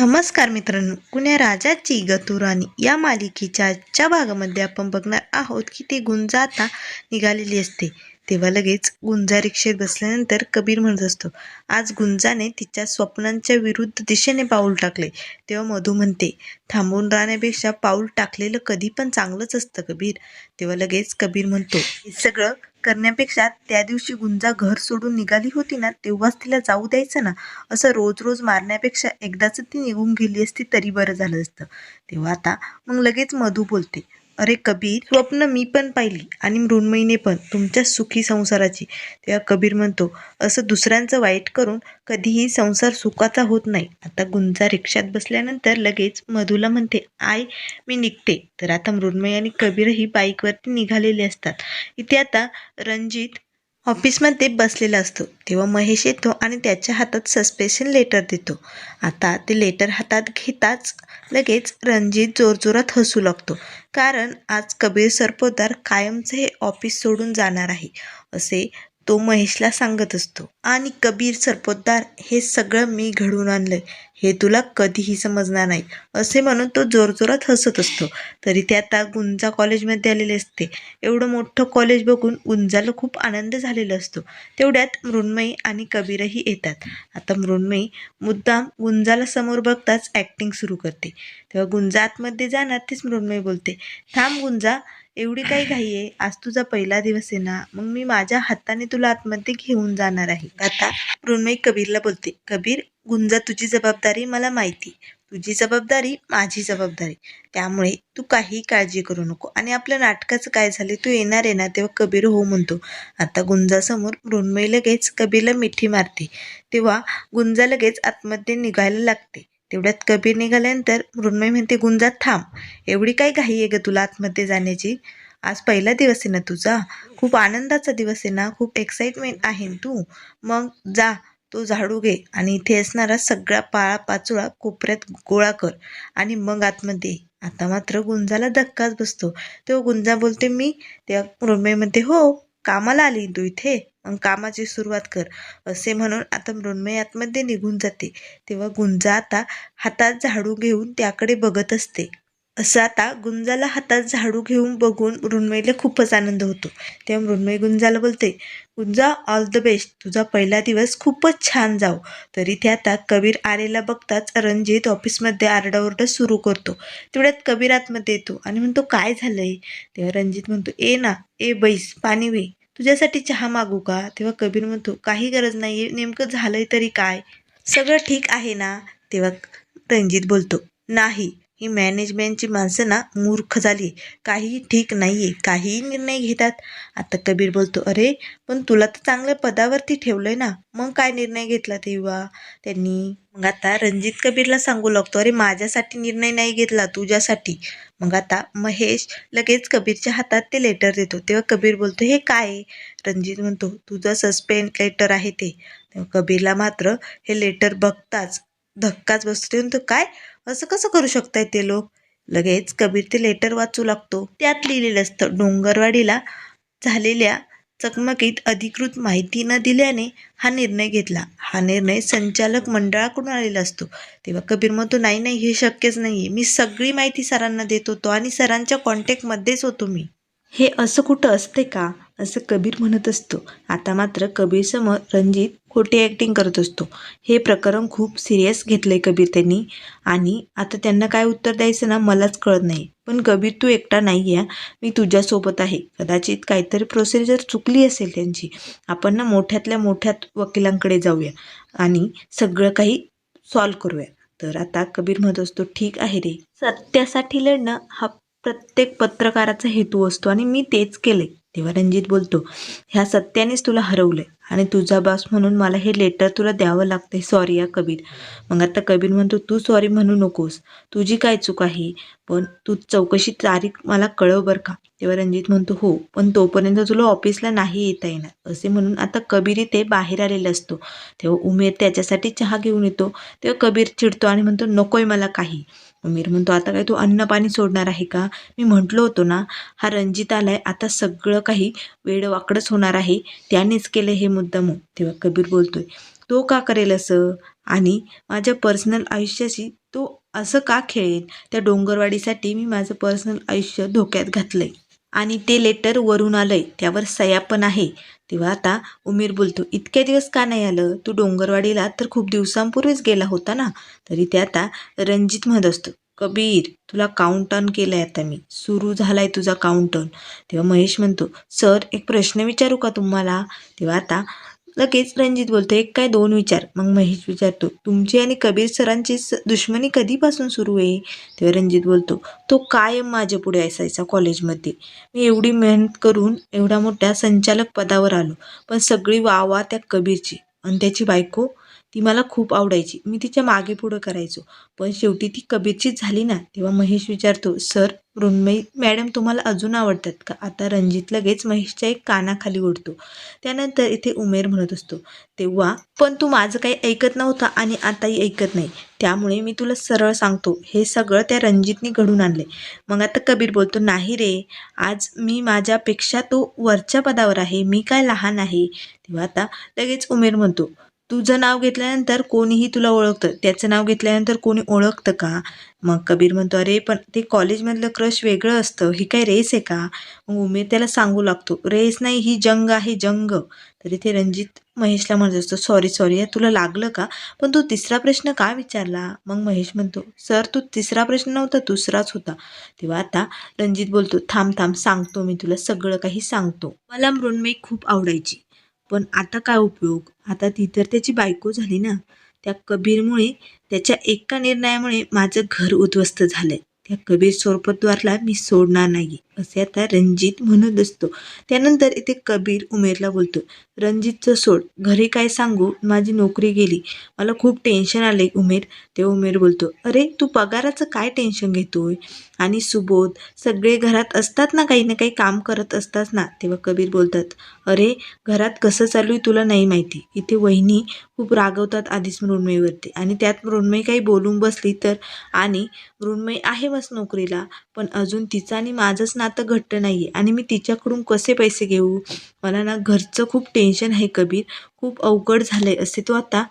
नमस्कार मित्रांनो. कुण्या राजाची गतुराणी या मालिकेच्या आजच्या भागामध्ये आपण बघणार आहोत की ती गुंजाता निघालेली असते. तेव्हा लगेच गुंजा रिक्षेत बसल्यानंतर कबीर म्हणत असतो आज गुंजाने तिच्या स्वप्नांच्या विरुद्ध दिशेने पाऊल टाकले. तेव्हा मधू म्हणते थांबून राहण्यापेक्षा पाऊल टाकलेलं कधी पण चांगलंच असतं कबीर. तेव्हा लगेच कबीर म्हणतो हे सगळं करण्यापेक्षा त्या दिवशी गुंजा घर सोडून निघाली होती ना तेव्हाच तिला जाऊ द्यायचं ना. असं रोज रोज मारण्यापेक्षा एकदाच ती निघून गेली असती तरी बरं झालं असतं. तेव्हा आता मग लगेच मधू बोलते अरे कबीर स्वप्न मी पण पाहिली आणि मृण्मयीने पण तुमच्या सुखी संसाराची. तेव्हा कबीर म्हणतो असं दुसऱ्यांचं वाईट करून कधीही संसार सुखाचा होत नाही. आता गुंजा रिक्षात बसल्यानंतर लगेच मधूला म्हणते आय मी निघते. तर आता मृण्मयी आणि कबीरही बाईकवरती निघालेले असतात. इथे आता रणजित ऑफिसमध्ये बसलेला असतो. तेव्हा महेश येतो आणि त्याच्या हातात सस्पेन्शन लेटर देतो. आता ते लेटर हातात घेताच लगेच रणजित जोरजोरात हसू लागतो. कारण आज कबीर सरपोदार कायमचे हे ऑफिस सोडून जाणार आहे. असे तो महेशला सांगत असतो. आणि कबीर सरपोतदार हे सगळं मी घडवून आणलंय. हे तुला कधीही समजणार नाही. असे म्हणून तो जोरजोरात हसत असतो. तरी ते आता गुंजा कॉलेजमध्ये आलेले असते. एवढं मोठं कॉलेज बघून गुंजाला खूप आनंद झालेला असतो. तेवढ्यात मृण्मयी आणि कबीरही येतात. आता मृण्मयी मुद्दाम गुंजाला समोर बघताच ॲक्टिंग सुरू करते. तेव्हा गुंजा आतमध्ये जाणार तेच मृण्मयी बोलते. थांब गुंजा एवढी काही घाई आहे. आज तुझा पहिला दिवस आहे ना. मग मी माझ्या हाताने तुला आतमध्ये घेऊन जाणार आहे. आता मृण्मयी कबीरला बोलते कबीर गुंजा तुझी जबाबदारी मला माहिती. तुझी जबाबदारी माझी जबाबदारी. त्यामुळे तू काही काळजी करू नको. आणि आपल्या नाटकाचं काय झाले तू येणार आहे ना तेव्हा कबीर हो म्हणतो. आता गुंजासमोर मृण्मयी लगेच कबीरला मिठी मारते. तेव्हा गुंजा लगेच आतमध्ये निघायला लागते. तेवढ्यात कबीर निघाल्यानंतर मृण्मय म्हणते गुंजा थांब. एवढी काय घाई आहे ग तुला आतमध्ये जाण्याची? आज पहिला दिवस आहे ना तुझा. खूप आनंदाचा दिवस आहे ना. खूप एक्साइटमेंट आहे तू. मग जा तो झाडू घे आणि इथे असणारा सगळा पाळा पाचोळा कोपऱ्यात गोळा कर आणि मग आतमध्ये आता मात्र गुंजाला धक्काच बसतो. तेव्हा गुंजा बोलते मी? तेव्हा मृण्मय म्हणते हो. कामाला आली तू इथे? मग कामाची सुरुवात कर. असे म्हणून आता मृण्मयी आतमध्ये निघून जाते. तेव्हा गुंजा आता हातात झाडू घेऊन त्याकडे बघत असते. असं आता गुंजाला हातात झाडू घेऊन बघून मृण्मयीला खूपच आनंद होतो. तेव्हा मृण्मयी गुंजाला बोलते गुंजा ऑल द बेस्ट तुझा पहिला दिवस खूपच छान जाओ. तरी ते आता कबीर आलेला बघताच रणजित ऑफिसमध्ये आरडाओरडा सुरू करतो. तेवढ्यात कबीर आतमध्ये येतो आणि म्हणतो काय झालंय? तेव्हा रणजित म्हणतो ए ना ए बैस पाणी वे. तुझ्यासाठी चहा मागू का? तेव्हा कबीर म्हणतो काही गरज नाही नेमकं झालंय तरी काय? सगळं ठीक आहे ना? तेव्हा रणजित बोलतो नाही. ही मॅनेजमेंटची माणसं ना मूर्ख झाली. काहीही ठीक नाही आहे काहीही निर्णय घेतात. आता कबीर बोलतो अरे पण तुला तर चांगल्या पदावरती ठेवलंय ना. मग काय निर्णय घेतला तेव्हा? त्यांनी मग आता रणजित कबीरला सांगू लागतो अरे माझ्यासाठी निर्णय नाही घेतला तुझ्यासाठी. मग आता महेश लगेच कबीरच्या हातात ते लेटर देतो. तेव्हा कबीर बोलतो हे काय? रणजित म्हणतो तुझं सस्पेंड लेटर आहे ते. तेव्हा कबीरला मात्र हे लेटर बघताच धक्काच बसतो ते म्हणतो काय? असं कसं करू शकताय ते लोक? लगेच कबीर ते लेटर वाचू लागतो. त्यात लिहिलेलं असतं डोंगरवाडीला झालेल्या चकमकीत अधिकृत माहिती न दिल्याने हा निर्णय घेतला. हा निर्णय संचालक मंडळाकडून आलेला असतो. तेव्हा कबीर म्हणतो नाही नाही हे शक्यच नाही मी सगळी माहिती सरांना देत होतो आणि सरांच्या कॉन्टॅक्टमध्येच होतो मी. हे असं कुठं असते का? असं कबीर म्हणत असतो. आता मात्र कबीरसमोर रणजित खोटी ॲक्टिंग करत असतो. हे प्रकरण खूप सिरियस घेतलं आहे कबीर त्यांनी. आणि आता त्यांना काय उत्तर द्यायचं ना मलाच कळत नाही. पण कबीर तू एकटा नाही आहे मी तुझ्यासोबत आहे. कदाचित काहीतरी प्रोसिजर चुकली असेल त्यांची. आपण ना मोठ्यातल्या मोठ्यात वकिलांकडे जाऊया. आणि सगळं काही सॉल्व करूया. तर आता कबीर म्हणत असतो ठीक आहे रे. सत्यासाठी लढणं हा प्रत्येक पत्रकाराचा हेतू असतो आणि मी तेच केले तेव्हा रणजित बोलतो ह्या सत्यानेच तुला हरवलंय आणि तुझा बास म्हणून मला हे लेटर तुला द्यावं लागतंय. सॉरी या कबीर. मग आता कबीर म्हणतो तू सॉरी म्हणू नकोस. तुझी काय चूक आहे? पण तू चौकशी तारीख मला कळव बरं का. तेव्हा रणजित म्हणतो हो पण तोपर्यंत तुला ऑफिसला नाही येता येणार. असे म्हणून आता कबीर इथे बाहेर आलेला असतो. तेव्हा उमेर त्याच्यासाठी चहा घेऊन येतो. तेव्हा कबीर चिडतो आणि म्हणतो नकोय मला काही. उमेर म्हणतो आता काय तू अन्न पाणी सोडणार आहे का? मी म्हटलो होतो ना हा रणजित आलाय आता सगळं काही वेडवाकडच होणार आहे त्यानेच केलं हे मुद्दाम तेव्हा कबीर बोलतोय तो का करेल असं? आणि माझ्या पर्सनल आयुष्याशी तो असं का खेळेल? त्या डोंगरवाडीसाठी मी माझं पर्सनल आयुष्य धोक्यात घातलंय. आणि ते लेटर वरून आलंय. त्यावर सया पण आहे. तेव्हा आता उमेर बोलतो इतक्या दिवस का नाही आलं? तू डोंगरवाडीला तर खूप दिवसांपूर्वीच गेला होता ना? तरी ते आता रणजित म्हणत असतो कबीर तुला काउंट ऑन केलं आहे आता मी. सुरू झाला आहे तुझा काउंट ऑन तेव्हा महेश म्हणतो सर एक प्रश्न विचारू का तुम्हाला? तेव्हा आता लगेच रणजित बोलतो एक काय दोन विचार. मग महेश विचारतो तुमची आणि कबीर सरांची स दुश्मनी कधीपासून सुरू आहे? तेव्हा रणजित बोलतो तो कायम माझ्या पुढे असायचा कॉलेजमध्ये. मी एवढी मेहनत करून एवढ्या मोठ्या संचालक पदावर आलो पण सगळी वावा त्या कबीरची आणि त्याची बायको ती मला खूप आवडायची. मी तिच्यामागे पुढं करायचो पण शेवटी ती कबीरचीच झाली ना. तेव्हा महेश विचारतो सर मृण्मयी मॅडम तुम्हाला अजून आवडतात का? आता रणजित लगेच महेशच्या एक कानाखाली ओढतो. त्यानंतर इथे उमेर म्हणत असतो तेव्हा पण तू माझं काही ऐकत नव्हता आणि आताही ऐकत नाही. त्यामुळे मी तुला सरळ सांगतो हे सगळं त्या रणजितनी घडून आणले मग आता कबीर बोलतो नाही रे आज मी माझ्यापेक्षा तो वरच्या पदावर आहे. मी काय लहान आहे? तेव्हा आता लगेच उमेर म्हणतो तुझं नाव घेतल्यानंतर कोणीही तुला ओळखतं? त्याचं नाव घेतल्यानंतर कोणी ओळखतं का? मग कबीर म्हणतो अरे पण ते कॉलेजमधलं क्रश वेगळं असतं. ही काय रेस आहे का? मग उमेद त्याला सांगू लागतो रेस नाही ही जंग आहे जंग. तर इथे रणजित महेशला म्हणत असतो सॉरी सॉरी तुला लागलं का? पण तू तिसरा प्रश्न का विचारला? मग महेश म्हणतो सर तू तिसरा प्रश्न नव्हता दुसराच होता. तेव्हा आता रणजित बोलतो थांब थांब सांगतो मी तुला सगळं काही सांगतो. मला मृण्मयी खूप आवडायची. पण आता काय उपयोग? आता ती तर त्याची बायको झाली ना. त्या कबीरमुळे त्याच्या एका निर्णयामुळे माझं घर उद्ध्वस्त झालं आहे त्या कबीर सोरपतद्वारला मी सोडणार नाही असे आता रणजित म्हणत असतो. त्यानंतर इथे कबीर उमेरला बोलतो रणजितचं सोड घरी काय सांगू? माझी नोकरी गेली. मला खूप टेन्शन आले उमेर. ते उमेर बोलतो अरे तू पगाराचं काय टेन्शन घेतोय? आणि सुबोध सगळे घरात असतात ना काही ना काही काम करत असतात ना? तेव्हा कबीर बोलतात अरे घरात कसं चालू आहे तुला नाही माहिती. इथे वहिनी खूप रागवतात आधीच मृण्मयीवरती. आणि त्यात मृण्मयी काही बोलून बसली तर? आणि मृण्मयी आहे बस नोकरीला. पण अजून तिचं आणि माझंच नातं घट्ट नाही आहे आणि मी तिच्याकडून कसे पैसे घेऊ? मला ना घरचं खूप टेन्शन आहे कबीर. खूप अवघड झालं आहे असे तो आता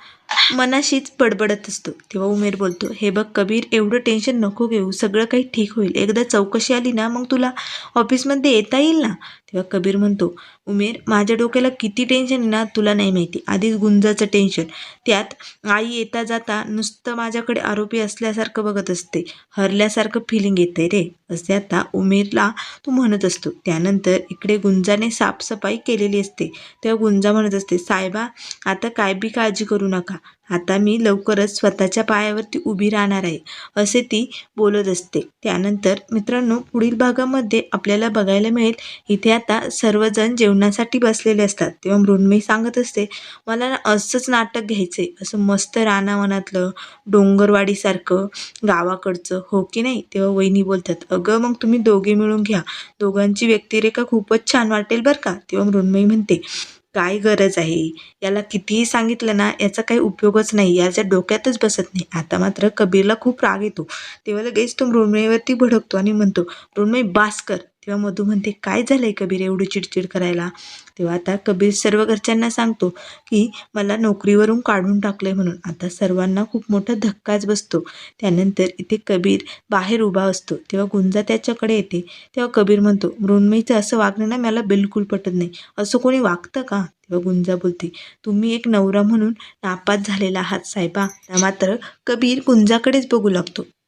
मनाशीच बडबडत असतो. तेव्हा उमेर बोलतो हे बघ कबीर एवढं टेन्शन नको घेऊ. सगळं काही ठीक होईल. एकदा चौकशी आली ना मग तुला ऑफिसमध्ये येता येईल ना? तेव्हा कबीर म्हणतो उमेर माझ्या डोक्याला किती टेन्शन आहे ना तुला नाही माहिती. आधीच गुंजाचं टेन्शन त्यात आई येता जाता नुसतं माझ्याकडे आरोपी असल्यासारखं बघत असते. हरल्यासारखं फिलिंग येते रे. असे आता उमेरला तू म्हणत असतो. त्यानंतर इकडे गुंजाने साफसफाई केलेली असते. तेव्हा गुंजा म्हणत असते साहेबा आता काय बी काळजी करू नका. आता मी लवकरच स्वतःच्या पायावरती उभी राहणार आहे असे ती बोलत असते. त्यानंतर मित्रांनो पुढील भागामध्ये आपल्याला बघायला मिळेल इथे आता सर्वजण जेवणासाठी बसलेले असतात. तेव्हा मृण्मयी सांगत असते मला ना असंच नाटक घ्यायचं आहे असं मस्त रानावनातलं डोंगरवाडीसारखं गावाकडचं हो की नाही? तेव्हा वहिनी बोलतात अगं मग तुम्ही दोघे मिळून घ्या. दोघांची व्यक्तिरेखा खूपच छान वाटेल बरं का? तेव्हा मृण्मयी म्हणते काय गरज आहे? याला कितीही सांगितलं ना याचा काही उपयोगच नाही. याच्या डोक्यातच बसत नाही. आता मात्र कबीरला खूप राग येतो. तेव्हा लगेच तो मृण्मयीवरती भडकतो आणि म्हणतो मृण्मयी बास कर. तेव्हा मधू म्हणते काय झालंय कबीर एवढी चिडचिड करायला? तेव्हा आता कबीर सर्व घरच्यांना सांगतो की मला नोकरीवरून काढून टाकलंय म्हणून. आता सर्वांना खूप मोठा धक्काच बसतो. त्यानंतर इथे कबीर बाहेर उभा असतो. तेव्हा गुंजा त्याच्याकडे येते. तेव्हा कबीर म्हणतो मृण्मयीचं असं वागणं ना मला बिलकुल पटत नाही. असं कोणी वागतं का? तेव्हा गुंजा बोलते तुम्ही एक नवरा म्हणून नापास झालेला आहात साहेबा. मात्र कबीर गुंजाकडेच बघू लागतो.